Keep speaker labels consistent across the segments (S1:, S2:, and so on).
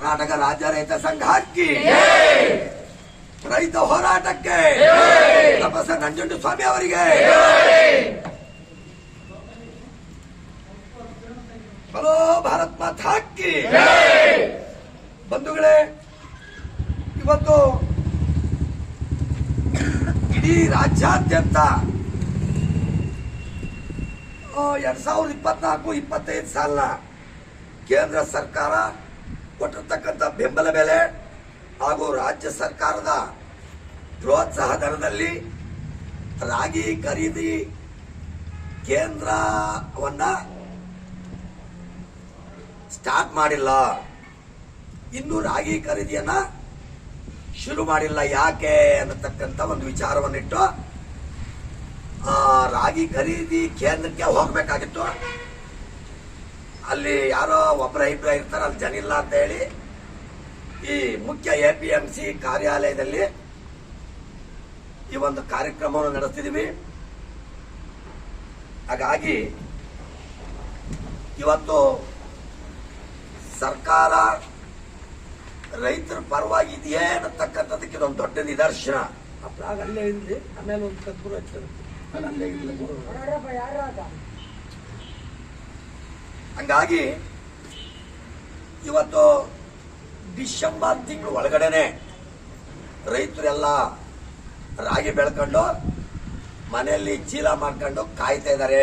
S1: ಕರ್ನಾಟಕ ರಾಜ್ಯ ರೈತ ಸಂಘ ಹಕ್ಕಿ ರೈತ ಹೋರಾಟಕ್ಕೆ ಪ್ರೊಫೆಸರ್ ನಂಜುಂಡು ಸ್ವಾಮಿ ಅವರಿಗೆ. ಬಲೋ ಭಾರತ್ ಮಾತ್ ಹಕ್ಕಿ ಬಂಧುಗಳೇ ಇವತ್ತು ಇಡೀ ರಾಜ್ಯಾದ್ಯಂತ ಎರಡ್ ಸಾವಿರದ ಇಪ್ಪತ್ನಾಲ್ಕು ಇಪ್ಪತ್ತೈದು ಸಾಲ ಕೇಂದ್ರ ಸರ್ಕಾರ ಕೊಟ್ಟಿರ್ತಕ್ಕಂಥ ಬೆಂಬಲ ಬೆಲೆ ಹಾಗೂ ರಾಜ್ಯ ಸರ್ಕಾರದ ಪ್ರೋತ್ಸಾಹ ದರದಲ್ಲಿ ರಾಗಿ ಖರೀದಿ ಕೇಂದ್ರವನ್ನ ಸ್ಟಾರ್ಟ್ ಮಾಡಿಲ್ಲ. ಇನ್ನು ರಾಗಿ ಖರೀದಿಯನ್ನ ಶುರು ಮಾಡಿಲ್ಲ. ಯಾಕೆ ಅನ್ನತಕ್ಕಂಥ ಒಂದು ವಿಚಾರವನ್ನಿಟ್ಟು ರಾಗಿ ಖರೀದಿ ಕೇಂದ್ರಕ್ಕೆ ಹೋಗ್ಬೇಕಾಗಿತ್ತು. ಅಲ್ಲಿ ಯಾರೋ ಒಬ್ಬರ ಇಬ್ಬರ ಇರ್ತಾರೆ ಅಲ್ಲಿ ಜನ ಇಲ್ಲ ಅಂತ ಹೇಳಿ ಈ ಮುಖ್ಯ ಎ ಪಿ ಎಂ ಸಿ ಕಾರ್ಯಾಲಯದಲ್ಲಿ ಈ ಒಂದು ಕಾರ್ಯಕ್ರಮವನ್ನು ನಡೆಸ್ತಿದೀವಿ. ಹಾಗಾಗಿ ಇವತ್ತು ಸರ್ಕಾರ ರೈತರ ಪರವಾಗಿ ಇದೆಯೇ ಅನ್ನತಕ್ಕಂಥದಕ್ಕೆ ಇದೊಂದು ದೊಡ್ಡ ನಿದರ್ಶನ. ಅಪ್ಪ ಅಲ್ಲೇ ಇರಲಿ ಆಮೇಲೆ ಒಂದು ಕತ್ಬುರು ಹಚ್ಚಿರುತ್ತೆ ಅಲ್ಲೇ ಇರಲಿ. ಹಂಗಾಗಿ ಇವತ್ತು ಡಿಸೆಂಬರ್ ತಿಂಗಳು ಒಳಗಡೆನೆ ರೈತರೆಲ್ಲ ರಾಗಿ ಬೆಳ್ಕೊಂಡು ಮನೆಯಲ್ಲಿ ಚೀಲ ಮಾಡ್ಕೊಂಡು ಕಾಯ್ತಾ ಇದ್ದಾರೆ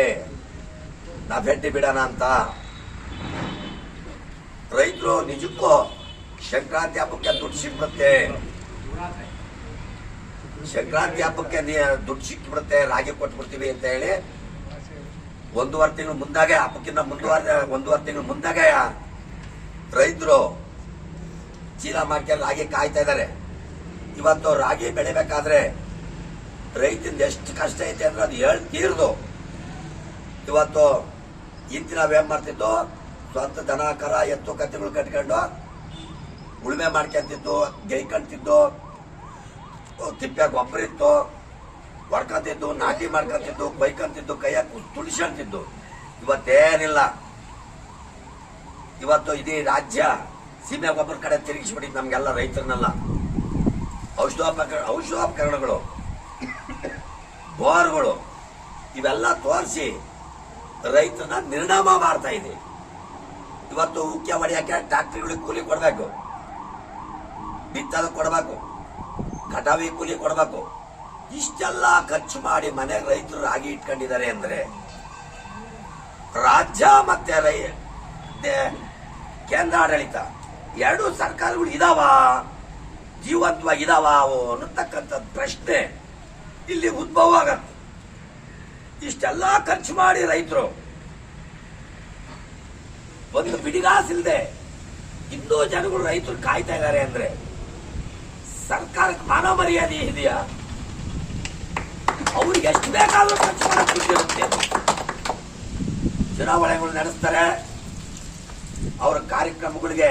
S1: ನಾ ಭೇಟಿ ಬಿಡೋಣ ಅಂತ. ರೈತರು ನಿಜಕ್ಕೂ ಸಂಕ್ರಾಂತಿ ಹಬ್ಬಕ್ಕೆ ದುಡ್ಡು ಸಿಕ್ಬಿಡುತ್ತೆ. ಸಂಕ್ರಾಂತಿ ಹಬ್ಬಕ್ಕೆ ದುಡ್ಡು ಸಿಕ್ಬಿಡುತ್ತೆ, ರಾಗಿ ಕೊಟ್ಬಿಡ್ತೀವಿ ಅಂತ ಹೇಳಿ ಒಂದೂವರೆ ತಿಂಗಳು ಮುಂದಾಗೆ, ಹಬ್ಬಕ್ಕಿಂತ ಮುಂದುವರೆ ಒಂದೂವರೆ ತಿಂಗಳು ಮುಂದಾಗೆ ರೈತರು ಚೀಲ ಮಾಡ್ಕೊಂಡು ರಾಗಿ ಕಾಯ್ತಾ ಇದ್ದಾರೆ ಇವತ್ತು ರಾಗಿ ಬೆಳಿಬೇಕಾದ್ರೆ ರೈತಂದು ಎಷ್ಟು ಕಷ್ಟ ಐತೆ ಅಂದ್ರೆ ಅದು ಹೇಳಿ ತೀರ್ದು. ಇವತ್ತು ಇಂತಿ ನಾವೇನ್ ಮಾಡ್ತಿದ್ದು ಸ್ವಂತ ದನ, ಕರ, ಎತ್ತು, ಕತ್ತೆಗಳು ಕಟ್ಕೊಂಡು ಉಳುಮೆ ಮಾಡ್ಕೊಂತಿದ್ದು ಗೈಕಂತಿದ್ದು ತಿಪ್ಪೆ ಗೊಬ್ಬರ ಇತ್ತು. ಹೊಡ್ಕೊಂತಿದ್ದು, ನಾಟಿ ಮಾಡ್ಕೊಂತಿದ್ದು, ಬೈಕಂತಿದ್ದು, ಕೈಯಾಗ ತುಳಿಸ್ಕೊಂತಿದ್ದು. ಇವತ್ತೇನಿಲ್ಲ. ಇವತ್ತು ಇಡೀ ರಾಜ್ಯ ಸೀಮೆ ಗೊಬ್ಬರ ಕಡೆ ತಿರುಗಿಸ್ಬಿಟ್ಟಿದ್ದು ನಮ್ಗೆಲ್ಲ ರೈತರನ್ನೆಲ್ಲ. ಔಷಧೋಪಕರಣ ಔಷಧೋಪಕರಣಗಳು, ಬೋರ್ಗಳು, ಇವೆಲ್ಲ ತೋರಿಸಿ ರೈತನ ನಿರ್ಣಾಮ ಮಾಡ್ತಾ ಇದೆ. ಇವತ್ತು ಉಕ್ಯ ಹೊಡೆಯಕ್ಕೆ ಟ್ರಾಕ್ಟರ್ಗಳಿಗೆ ಕೂಲಿ ಕೊಡಬೇಕು. ಬಿತ್ತದ ಕೊಡಬೇಕು. ಕಟಾವಿ ಕೂಲಿ ಕೊಡಬೇಕು. ಇಷ್ಟೆಲ್ಲ ಖರ್ಚು ಮಾಡಿ ಮನೆ ರೈತರು ರಾಗಿ ಇಟ್ಕೊಂಡಿದ್ದಾರೆ ಅಂದ್ರೆ ರಾಜ್ಯ ಮತ್ತೆ ರೈ ದೇ- ಕೇಂದ್ರ ಆಡಳಿತ, ಎರಡು ಸರ್ಕಾರಗಳು ಇದಾವ, ಜೀವಂತವಾಗಿ ಇದಾವ ಅನ್ನತಕ್ಕಂಥ ಪ್ರಶ್ನೆ ಇಲ್ಲಿ ಉದ್ಭವ ಆಗತ್ತೆ. ಇಷ್ಟೆಲ್ಲ ಖರ್ಚು ಮಾಡಿ ರೈತರು ಒಂದು ಬಿಡಿಗಾಸಿಲ್ದೆ ಇನ್ನೂ ಜನಗಳು ರೈತರು ಕಾಯ್ತಾ ಇದ್ದಾರೆ ಅಂದ್ರೆ ಸರ್ಕಾರಕ್ಕೆ ಮಾನ ಮರ್ಯಾದೆ ಇದೆಯಾ? ಅವ್ರಿಗೆ ಎಷ್ಟು ಬೇಕಾದರೂ ಖರ್ಚು ಮಾಡಕ್ ದುಡ್ಡಿರುತ್ತೆ ಚುನಾವಣೆಗಳು ನಡೆಸ್ತಾರೆ. ಅವರ ಕಾರ್ಯಕ್ರಮಗಳಿಗೆ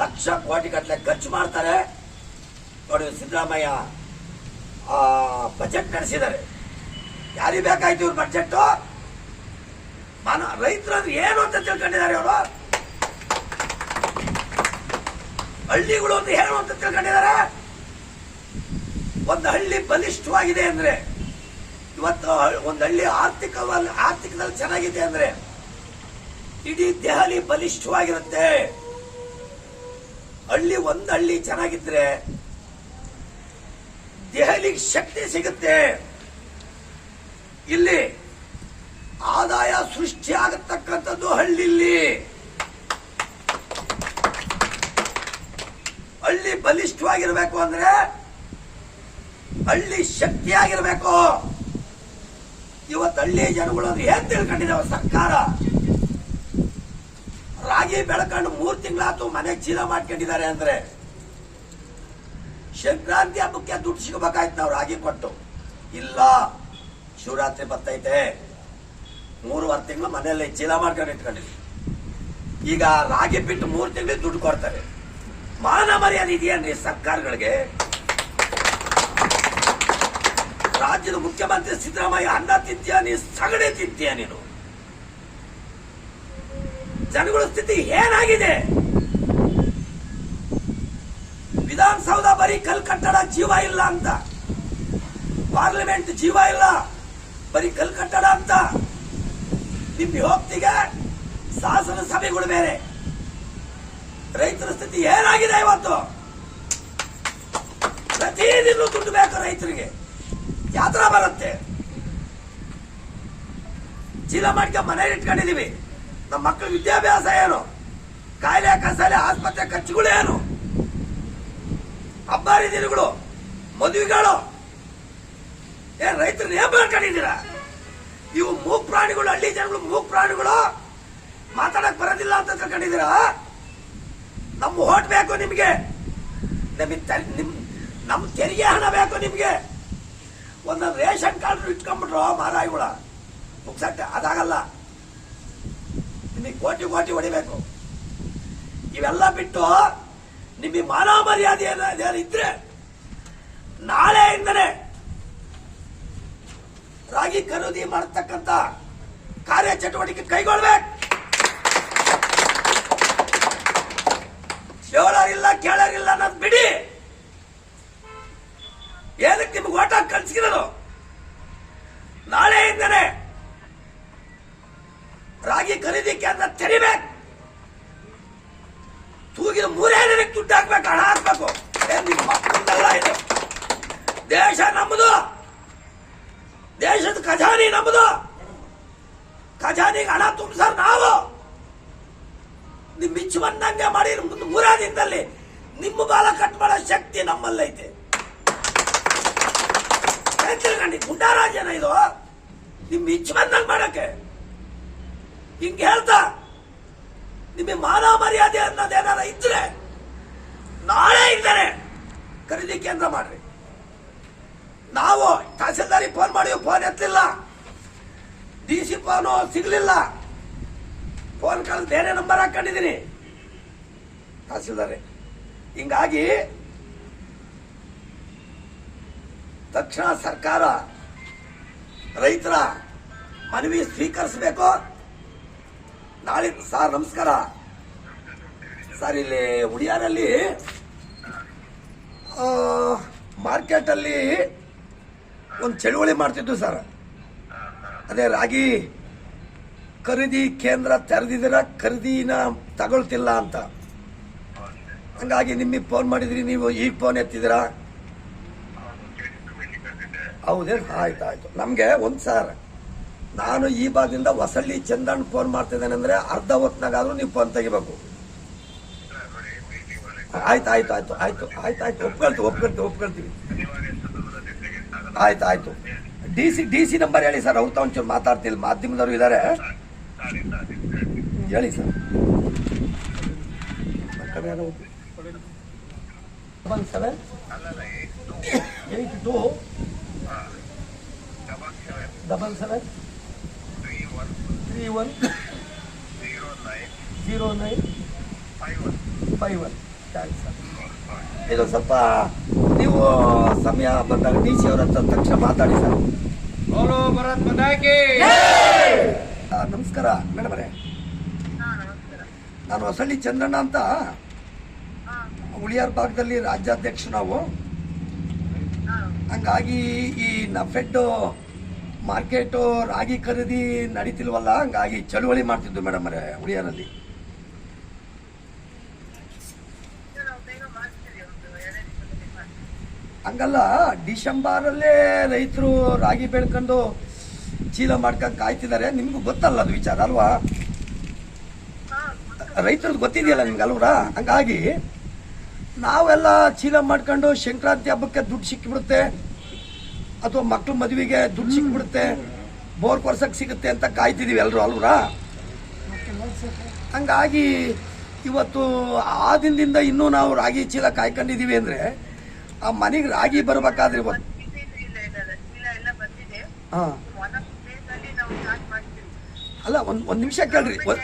S1: ಲಕ್ಷ ಕೋಟಿ ಗಟ್ಟಲೆ ಖರ್ಚು ಮಾಡ್ತಾರೆ. ನೋಡಿ, ಸಿದ್ದರಾಮಯ್ಯ ಬಜೆಟ್ ನಡೆಸಿದ್ದಾರೆ. ಯಾರಿಗೆ ಬೇಕಾಯ್ತು ಇವ್ರ ಬಜೆಟ್ ಮನ ರೈತರಂದ್ರೆ ಏನು ಅಂತ ತಿಳ್ಕೊಂಡಿದ್ದಾರೆ ಅವರು ಹಳ್ಳಿಗಳು ಅಂತ ಏನು ಅಂತ ತಿಳ್ಕೊಂಡಿದ್ದಾರೆ? ಒಂದು ಹಳ್ಳಿ ಬಲಿಷ್ಠವಾಗಿದೆ ಅಂದ್ರೆ ಇವತ್ತು ಒಂದ್ ಹಳ್ಳಿ ಆರ್ಥಿಕವಾಗಿ ಆರ್ಥಿಕದಲ್ಲಿ ಚೆನ್ನಾಗಿದೆ ಅಂದ್ರೆ ಇಡೀ ದೆಹಲಿ ಬಲಿಷ್ಠವಾಗಿರುತ್ತೆ. ಹಳ್ಳಿ ಒಂದ್ ಹಳ್ಳಿ ಚೆನ್ನಾಗಿದ್ರೆ ದೆಹಲಿಗೆ ಶಕ್ತಿ ಸಿಗುತ್ತೆ. ಇಲ್ಲಿ ಆದಾಯ ಸೃಷ್ಟಿ ಆಗತಕ್ಕಂಥದ್ದು ಹಳ್ಳಿಲಿ ಹಳ್ಳಿ ಬಲಿಷ್ಠವಾಗಿರ್ಬೇಕು ಅಂದ್ರೆ ಹಳ್ಳಿ ಶಕ್ತಿಯಾಗಿರ್ಬೇಕು. ಇವತ್ತು ಹಳ್ಳಿ ಜನಗಳು ಏನ್ ತಿಳ್ಕೊಂಡಿದ್ದಾವ ಸರ್ಕಾರ? ರಾಗಿ ಬೆಳ್ಕೊಂಡು ಮೂರ್ ತಿಂಗಳಾತು ಮನೆಗೆ ಚೀಲ ಮಾಡ್ಕೊಂಡಿದ್ದಾರೆ ಅಂದ್ರೆ ಸಂಕ್ರಾಂತಿ ಹಬ್ಬಕ್ಕೆ ದುಡ್ಡು ಸಿಗಬೇಕಾಯ್ತು ನಾವು ರಾಗಿ ಕೊಟ್ಟು. ಇಲ್ಲ, ಶಿವರಾತ್ರಿ ಬರ್ತೈತೆ. ಮೂರುವರೆ ತಿಂಗಳು ಮನೆಯಲ್ಲಿ ಚೀಲ ಮಾಡ್ಕೊಂಡು ಇಟ್ಕೊಂಡಿದ್ವಿ. ಈಗ ರಾಗಿ ಬಿಟ್ಟು ಮೂರು ತಿಂಗಳಿಗೆ ದುಡ್ಡು ಕೊಡ್ತಾರೆ. ಮಾನ ಮರ್ಯಾದೆ ಇದೆಯೇನ್ರಿ ಸರ್ಕಾರಗಳಿಗೆ? ರಾಜ್ಯದ ಮುಖ್ಯಮಂತ್ರಿ ಸಿದ್ದರಾಮಯ್ಯ ಅನ್ನ ತಿಂತೀಯ, ನೀ ಸಗಣಿ ತಿಂತೀಯ ನೀನು? ಜನಗಳ ಸ್ಥಿತಿ ಏನಾಗಿದೆ? ವಿಧಾನಸೌಧ ಬರೀ ಕಲ್ ಕಟ್ಟಡ ಜೀವ ಇಲ್ಲ ಅಂತ. ಪಾರ್ಲಿಮೆಂಟ್ ಜೀವ ಇಲ್ಲ, ಬರೀ ಕಲ್ ಕಟ್ಟಡ ಅಂತ. ನಿಮ್ ಹೋಗ್ತಿಗೆ ಶಾಸನ ಸಭೆಗಳು ಬೇರೆ. ರೈತರ ಸ್ಥಿತಿ ಏನಾಗಿದೆ ಇವತ್ತು? ಪ್ರತಿದಿನ ದುಡ್ಡು ಬೇಕು ರೈತರಿಗೆ. ಯಾತ್ರ ಬರುತ್ತೆ. ಚೀಲ ಮಾಡ್ಕೊಂಡು ಮನೇಲಿ ಇಟ್ಕೊಂಡಿದೀವಿ. ನಮ್ಮ ಮಕ್ಕಳ ವಿದ್ಯಾಭ್ಯಾಸ ಏನು? ಕಾಯಿಲೆ ಕಸಾಲೆ ಆಸ್ಪತ್ರೆ ಖರ್ಚುಗಳು ಏನು? ಹಬ್ಬ ದಿನಗಳು, ಮದುವೆಗಳು. ಏನ್ ರೈತರು ನೇಮ ಮಾಡ್ಕೊಂಡಿದ್ದೀರಾ? ಇವು ಮೂಕ್ ಪ್ರಾಣಿಗಳು, ಹಳ್ಳಿ ಜನಗಳು ಮೂಕ್ ಪ್ರಾಣಿಗಳು? ಮಾತಾಡಕ್ ಬರೋದಿಲ್ಲ ಅಂತ ತಿಳ್ಕೊಂಡಿದ್ದೀರಾ? ನಮ್ಮ ಓಟ್ ಬೇಕು ನಿಮ್ಗೆ. ನಿಮ್ ನಮ್ ತೆರಿಗೆ ಹಣ ಬೇಕು ನಿಮ್ಗೆ. ಒಂದೊಂದು ರೇಷನ್ ಕಾರ್ಡ್ ಇಟ್ಕೊಂಡ್ಬಿಟ್ರು ಮಾರಾಯಿಗಳ ಮುಗ್ಸಟ್ಟೆ, ಅದಾಗಲ್ಲ. ನಿಮಗೆ ಕೋಟಿ ಕೋಟಿ ಹೊಡಿಬೇಕು. ಇವೆಲ್ಲ ಬಿಟ್ಟು ನಿಮಗೆ ಮಾನ ಮರ್ಯಾದೆ ಏನ- ಏನಾದ್ರು ಇದ್ರೆ ನಾಳೆಯಿಂದನೇ ರಾಗಿ ಖರೀದಿ ಮಾಡತಕ್ಕಂತ ಕಾರ್ಯ ಚಟುವಟಿಕೆ ಕೈಗೊಳ್ಬೇಕು. ಕೇಳೋರಿಲ್ಲ ಕೇಳೋರಿಲ್ಲ ಅನ್ನೋದು ಬಿಡಿ. ಏನಕ್ಕೆ ನಿಮ್ಗೆ ಓಟ ಕಳ್ಸಿರೋದು ನಾಳೆಯಿಂದನೇ ರಾಗಿ ಖರೀದಿ ಕೇಂದ್ರ ತೆರಿಬೇಕು. ತೂಗಿದ ಮೂರೇ ದಿನಕ್ಕೆ ದುಡ್ಡು ಹಾಕ್ಬೇಕು, ಹಣ ಹಾಕ್ಬೇಕು. ಇದು? ದೇಶ ನಮ್ಮದು. ದೇಶದ ಖಜಾನಿ ನಮ್ಮದು. ಖಜಾನಿಗೆ ಹಣ ತುಂಬಿಸರ್ ನಾವು. ನಿಮ್ಮ ಮಿಚ್ಚು ಬಂದಂಗೆ ಮಾಡಿ ಮುಂದೆ ಮೂರೇ ದಿನದಲ್ಲಿ ನಿಮ್ಮ ಬಾಲ ಕಟ್ ಮಾಡೋ ಶಕ್ತಿ ನಮ್ಮಲ್ಲೈತೆ. ತಿಳ್ಕೊಂಡಿ ಗುಂಡಾರಾಜನ ಇದು. ನಿಮ್ ಇಚ್ಛೆ ಬಂದಂಗೆ ಮಾಡಕ್ಕೆ. ಹಿಂಗೆ ಹೇಳ್ತಾ, ನಿಮಗೆ ಮಾನ ಮರ್ಯಾದೆ ಅನ್ನೋದೇನಾರ ಇದ್ರೆ ನಾಳೆ ಇದ್ದಾರೆ ಖರೀದಿ ಕೇಂದ್ರ ಮಾಡ್ರಿ. ನಾವು ತಹಸೀಲ್ದಾರಿಗೆ ಫೋನ್ ಮಾಡಿ ಫೋನ್ ಎತ್ತಲಿಲ್ಲ ಡಿ ಸಿ ಫೋನು ಸಿಗ್ಲಿಲ್ಲ. ಫೋನ್ ಕಾಲ್ ಬೇರೆ ನಂಬರ್ ಹಾಕೊಂಡಿದ್ದೀನಿ ತಹಸೀಲ್ದಾರಿ ಹಿಂಗಾಗಿ ತಕ್ಷಣ ಸರ್ಕಾರ ರೈತರ ಮನವಿ ಸ್ವೀಕರಿಸಬೇಕು. ನಾಳೆ ಸರ್, ನಮಸ್ಕಾರ. ಸರ್, ಇಲ್ಲಿ ಉಡಿಯಾರಲ್ಲಿ ಮಾರ್ಕೆಟ್ ಅಲ್ಲಿ ಒಂದು ಚಳುವಳಿ ಮಾಡ್ತಿದ್ದು ಸರ್. ಅದೇ ರಾಗಿ ಖರೀದಿ ಕೇಂದ್ರ ತೆರೆದಿದ್ದೀರ, ಖರೀದಿನ ತಗೊಳ್ತಿಲ್ಲ ಅಂತ. ಹಂಗಾಗಿ ನಿಮಗೆ ಫೋನ್ ಮಾಡಿದ್ರಿ, ನೀವು ಈಗ ಫೋನ್ ಎತ್ತಿದ್ದೀರಾ? ಹೌದೇ ಆಯ್ತು ಆಯ್ತು. ನಮಗೆ ಒಂದು ಸಾರ. ನಾನು ಈ ಭಾಗದಿಂದ ಹೊಸಳ್ಳಿ ಚಂದನ್ ಫೋನ್ ಮಾಡ್ತಿದ್ದೇನೆ ಅಂದ್ರೆ ಅರ್ಧ ಹೊತ್ನಾಗಾದ್ರೂ ನೀವು ಫೋನ್ ತೆಗಿಬೇಕು. ಆಯ್ತು ಆಯ್ತು ಆಯ್ತು ಆಯ್ತು ಆಯ್ತು ಆಯ್ತು. ಒಪ್ಕೊಳ್ತೀವಿ ಒಪ್ಕೊಳ್ತೀವಿ ಒಪ್ಕೊಳ್ತೀವಿ. ಆಯ್ತು ಆಯ್ತು. D C D C number ಹೇಳಿ ಸರ್ ಅವ್ರು ಒಂಚೂರು ಮಾತಾಡ್ತಿಲ್ಲ ಮಾಧ್ಯಮದವರು ಇದ್ದಾರೆ ಹೇಳಿ sir. Seven eight two double seven double seven three one three one zero nine zero nine five one five one thanks sir ಇದು ಸ್ವಲ್ಪ ನೀವು ಸಮಯ ಬಂದಾಗ ಡಿ ಸಿ ಅವರ ಹತ್ರ ತಕ್ಷಣ ಮಾತಾಡಿ ಸರ್ ನಮಸ್ಕಾರ ಮೇಡಮರೇ ನಾನು ಹೊಸಳ್ಳಿ ಚಂದ್ರಣ್ಣ ಅಂತ ಉಳಿಯಾರ್ ಭಾಗದಲ್ಲಿ ರಾಜ್ಯಾಧ್ಯಕ್ಷ ನಾವು ಹಂಗಾಗಿ ಈ ನಫೆಡ್ಡು ಮಾರ್ಕೆಟು ರಾಗಿ ಖರೀದಿ ನಡೀತಿಲ್ವಲ್ಲ, ಹಂಗಾಗಿ ಚಳುವಳಿ ಮಾಡ್ತಿದ್ದು ಮೇಡಮ್ ಅವರೇ ಉಳಿಯಾರಲ್ಲಿ ಹಂಗಲ್ಲ ಡಿಸೆಂಬರಲ್ಲೇ ರೈತರು ರಾಗಿ ಬೆಳ್ಕೊಂಡು ಚೀಲ ಮಾಡ್ಕೊಂಡು ಕಾಯ್ತಿದ್ದಾರೆ ನಿಮಗೂ ಗೊತ್ತಲ್ಲ ಅದು ವಿಚಾರ ಅಲ್ವಾ? ರೈತರದ್ದು ಗೊತ್ತಿದೆಯಲ್ಲ ನಿಮ್ಗೆ ಅಲ್ವರ? ಹಂಗಾಗಿ ನಾವೆಲ್ಲ ಚೀಲ ಮಾಡ್ಕೊಂಡು ಸಂಕ್ರಾಂತಿ ಹಬ್ಬಕ್ಕೆ ದುಡ್ಡು ಸಿಕ್ಕಿಬಿಡುತ್ತೆ. ಅಥವಾ ಮಕ್ಳ ಮದುವೆಗೆ ದುಡ್ಡು ಸಿಕ್ಕಿಬಿಡುತ್ತೆ. ಬೋರ್ ಕೊರ್ಸಕ್ಕೆ ಸಿಗುತ್ತೆ ಅಂತ ಕಾಯ್ತಿದ್ದೀವಿ ಎಲ್ಲರೂ ಅಲ್ವರಾ? ಹಂಗಾಗಿ ಇವತ್ತು ಆ ದಿನದಿಂದ ಇನ್ನೂ ನಾವು ರಾಗಿ ಚೀಲ ಕಾಯ್ಕೊಂಡಿದ್ದೀವಿ ಅಂದರೆ ಆ ಮನೆಗೆ ರಾಗಿ ಬರಬೇಕಾದ್ರೆ ಇವತ್ತು. ಹಾಂ. ಅಲ್ಲ, ಒಂದು ಒಂದು ನಿಮಿಷ ಕೇಳ್ರಿ ಒಂದ್-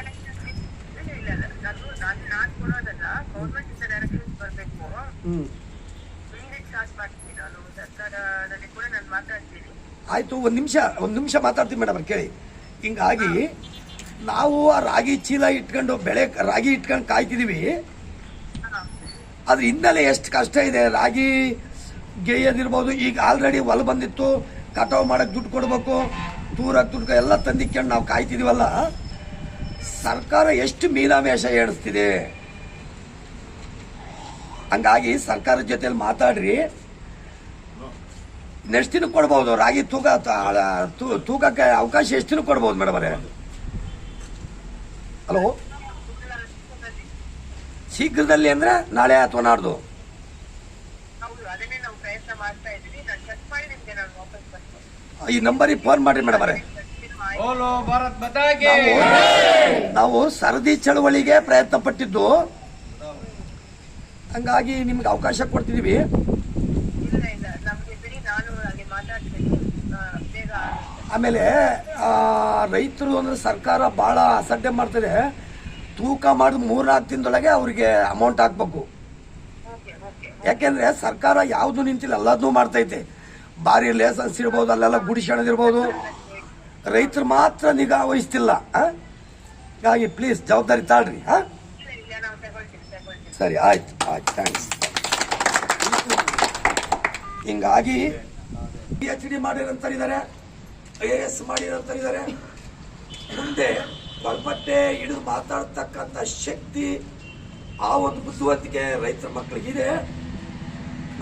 S1: ಹ್ಮ್
S2: ಸರ್ಕಾರದಲ್ಲಿ ಕೂಡ ನಾನು ಮಾತಾಡ್ತೀನಿ
S1: ಆಯ್ತು, ಒಂದು ನಿಮಿಷ ಒಂದು ನಿಮಿಷ ಮಾತಾಡ್ತೀನಿ ಮೇಡಮ್ ಕೇಳಿ. ಹಿಂಗಾಗಿ, ನಾವು ಆ ರಾಗಿ ಚೀಲ ಇಟ್ಕೊಂಡು, ಬೆಳೆ, ರಾಗಿ ಇಟ್ಕೊಂಡು ಕಾಯ್ತಿದೀವಿ. ಅದ್ರ ಹಿನ್ನೆಲೆ ಎಷ್ಟು ಕಷ್ಟ ಇದೆ, ರಾಗಿ ಗೆಯ್ಯದಿರ್ಬೋದು. ಈಗ ಆಲ್ರೆಡಿ ಹೊಲ ಬಂದಿತ್ತು, ಕಟಾವು ಮಾಡಕ್ ದುಡ್ಡು ಕೊಡ್ಬೇಕು ದೂರ ದುಡ್ಡು ಎಲ್ಲ ತಂದಿಕ್ಕೊಂಡು ನಾವು ಕಾಯ್ತಿದೀವಲ್ಲ. ಸರ್ಕಾರ ಎಷ್ಟು ಮೀನಾವೇಶ ಏಣಿಸ್ತಿದೆ ಹಂಗಾಗಿ ಸರ್ಕಾರದ ಜೊತೆಲಿ ಮಾತಾಡ್ರಿ. ನೆಕ್ಸ್ಟ್ ದಿನ ಕೊಡ್ಬೋದು ರಾಗಿ ತೂಕ ತೂಕಕ್ಕೆ ಅವಕಾಶ ಎಷ್ಟು ದಿನ ಕೊಡ್ಬೋದು ಮೇಡಮ್ ಅವರೇ? ಹಲೋ? ಶೀಘ್ರದಲ್ಲಿ ಅಂದ್ರೆ ನಾಳೆ ಅಥವಾ ನಾಡ್ದು?
S2: ಹೌದು ನಾವು ಪ್ರಯತ್ನ ಮಾಡ್ತಾ ಇದ್ವಿ ನಾನು ಚೆಕ್ ಮಾಡಿ ನಿಮ್ಗೆ ನಾನು ವಾಪಸ್ ಬರ್ತೀನಿ.
S1: ಈ ನಂಬರಿಗೆ ಫೋನ್ ಮಾಡ್ರಿ ಮೇಡಮ್ ಅವರೇ. ನಾವು ಸರದಿ ಚಳವಳಿಗೆ ಪ್ರಯತ್ನ ಪಟ್ಟಿದ್ದು ಹಂಗಾಗಿ ನಿಮ್ಗೆ ಅವಕಾಶ
S2: ಬೇಗ
S1: ಆಮೇಲೆ ರೈತರು ಅಂದ್ರೆ ಸರ್ಕಾರ ಬಹಳ ಅಸಡ್ಡೆ ಮಾಡ್ತಾರೆ ತೂಕ ಮಾಡಿದ ಮೂರ್ನಾಲ್ಕು ದಿನದೊಳಗೆ ಅವರಿಗೆ ಅಮೌಂಟ್ ಹಾಕ್ಬೇಕು. ಯಾಕೆಂದರೆ ಸರ್ಕಾರ ಯಾವುದು ನಿಂತಿಲ್ಲ ಎಲ್ಲದನ್ನೂ ಮಾಡ್ತೈತೆ. ಬಾರಿ ಲೇಸನ್ಸ್ ಇರ್ಬೋದು ಅಲ್ಲೆಲ್ಲ ಗುಡಿಸಣದಿರ್ಬೋದು ರೈತರು ಮಾತ್ರ ನಿಗಾ ವಹಿಸ್ತಿಲ್ಲ ಹೀಗಾಗಿ ಪ್ಲೀಸ್ ಜವಾಬ್ದಾರಿ ತಾಳ್ರಿ ಹಾ
S2: ಇಲ್ಲ ಇಲ್ಲ ನಾವು ತಗೊಳ್ತೀವಿ ತಗೊಳ್ತೀವಿ
S1: ಸರಿ, ಆಯ್ತು ಆಯ್ತು ಥ್ಯಾಂಕ್ಸ್ ಹಿಂಗಾಗಿ ಪಿ ಎಚ್ ಡಿ ಮಾಡಿರೋಂಥರಿದ್ದಾರೆ ಐ ಎ ಎಸ್ ಮಾಡಿರೋಂಥರಿದ್ದಾರೆ ಮುಂದೆ ಬಲ್ಪಟ್ಟೆ ಹಿಡಿದು ಮಾತಾಡ್ತಕ್ಕಂಥ ಶಕ್ತಿ ಆ ಒಂದು ಬುದ್ಧಿವಂತಿಕೆ ರೈತರ ಮಕ್ಕಳಿಗಿದೆ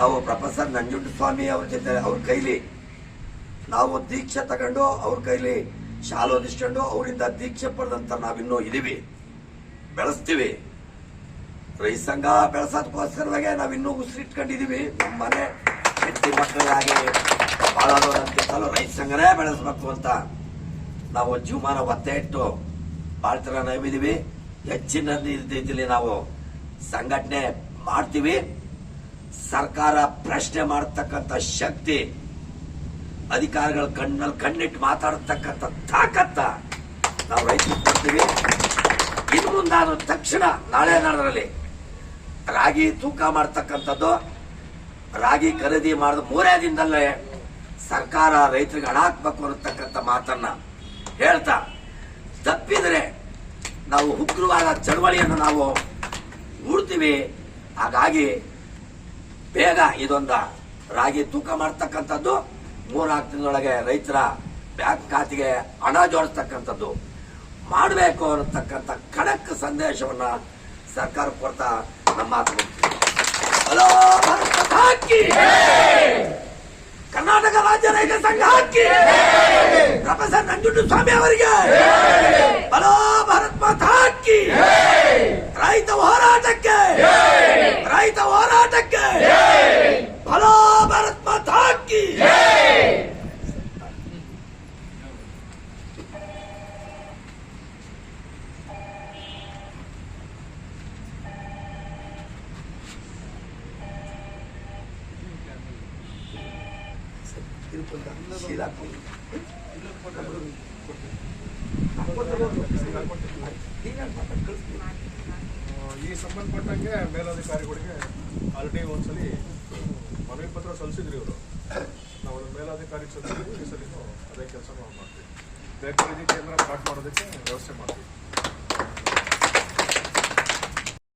S1: ನಾವು ಪ್ರೊಫೆಸರ್ ನಂಜುಂಡಸ್ವಾಮಿ ಅವ್ರ ಜೊತೆ ಅವ್ರ ಕೈಲಿ ನಾವು ದೀಕ್ಷೆ ತಗೊಂಡು ಅವ್ರ ಕೈಲಿ ಶಾಲು ಓದಿಸ್ಕೊಂಡು ಅವರಿಂದ ದೀಕ್ಷೆ ಪಡೆದಂತ ನಾವಿನ್ನೂ ಇದೀವಿ. ಬೆಳೆಸ್ತೀವಿ. ರೈತ ಸಂಘ ಬೆಳೆಸೋದಕ್ಕೋಸ್ಕರವಾಗಿ ಇನ್ನೂ ಉಸಿರಿಟ್ಕೊಂಡಿದ್ದೀವಿ ನಮ್ಮ ಮನೆ ಹೆಂಡತಿ ಮಕ್ಕಳಿಗಾಗಿ ಬಾಳೋದಂತಿತ್ತಲ್ಲ ರೈತ ಸಂಘನೇ ಬೆಳೆಸ್ಬೇಕು ಅಂತ. ನಾವು ಜೀವಮಾನ ಒತ್ತೆ ಇಟ್ಟು ಭಾಳ ನಾವಿದೀವಿ. ಹೆಚ್ಚಿನ ರೀತಿಯಲ್ಲಿ ನಾವು ಸಂಘಟನೆ ಮಾಡ್ತೀವಿ. ಸರ್ಕಾರ ಪ್ರಶ್ನೆ ಮಾಡತಕ್ಕಂಥ ಶಕ್ತಿ, ಅಧಿಕಾರಿಗಳ ಕಣ್ಣಲ್ಲಿ ಕಣ್ಣಿಟ್ಟು ಮಾತಾಡತಕ್ಕಂಥ ತಾಕತ್ತ ನಾವು ರೈತರು ಕೊಡ್ತೀವಿ. ಇನ್ನು ಮುಂದಾದ ತಕ್ಷಣ ನಾಳೆ ನಾಡರಲ್ಲಿ ರಾಗಿ ತೂಕ ಮಾಡ್ತಕ್ಕಂಥದ್ದು, ರಾಗಿ ಖರೀದಿ ಮಾಡಿದ ಮೂರೇ ದಿನದಲ್ಲೇ ಸರ್ಕಾರ ರೈತರಿಗೆ ಹಣ ಹಾಕ್ಬೇಕು ಅನ್ನತಕ್ಕಂಥ ಮಾತನ್ನ ಹೇಳ್ತಾ, ತಪ್ಪಿದರೆ ನಾವು ಉಗ್ರವಾದ ಚಳವಳಿಯನ್ನು ನಾವು ಹೂಡ್ತೀವಿ ಹಾಗಾಗಿ ಬೇಗ ಇದೊಂದು ರಾಗಿ ತೂಕ ಮಾಡ್ತಕ್ಕಂಥದ್ದು, ಮೂರ್ನಾಲ್ಕು ತಿಂಗಳೊಳಗೆ ರೈತರ ಬ್ಯಾಂಕ್ ಖಾತೆಗೆ ಹಣ ಜೋಡಿಸ್ತಕ್ಕಂಥದ್ದು. ಮಾಡಬೇಕು ಅನ್ನತಕ್ಕಂಥ ಖಡಕ್ ಸಂದೇಶವನ್ನ ಸರ್ಕಾರ ಕೊಡ್ತಾ ನಮ್ಮ ಹಲೋ ಭಾರತ ಮಾತಾ ಕಿ! ಕರ್ನಾಟಕ ರಾಜ್ಯ ರೈತ ಸಂಘ ಹಾಕಿ ಪ್ರೊಫೆಸರ್ ನಂಜುಂಡು ಸ್ವಾಮಿ ಅವರಿಗೆ ಹಲೋ ಭಾರತ್ ಮಾತಾ ಕಿ! ರೈತ ಹೋರಾಟಕ್ಕೆ ರೈತ ಹೋರಾಟಕ್ಕೆ ಹಲೋ ಭಾರತ್ ಮಾತಾ ಕಿ!
S3: ಈ ಸಂಬಂಧಪಟ್ಟಂಗೆ ಮೇಲಾಧಿಕಾರಿಗಳಿಗೆ ಆಲ್ರೆಡಿ ಒಂದ್ಸಲಿ ಮನವಿ ಪತ್ರ ಸಲ್ಲಿಸಿದ್ರಿ ಇವರು. ನಾವು ಅದನ್ನ ಮೇಲಾಧಿಕಾರಿಗೆ ಸಲ್ಲಿಸಿದ್ವಿ, ಈ ಸಲ ಅದೇ ಕೆಲಸ ನಾವು ಮಾಡ್ತೀವಿ. ಬೇಕಾದ್ರೆ ಕೇಂದ್ರ ಸ್ಟಾರ್ಟ್ ಮಾಡೋದಕ್ಕೆ ವ್ಯವಸ್ಥೆ ಮಾಡ್ತೀವಿ.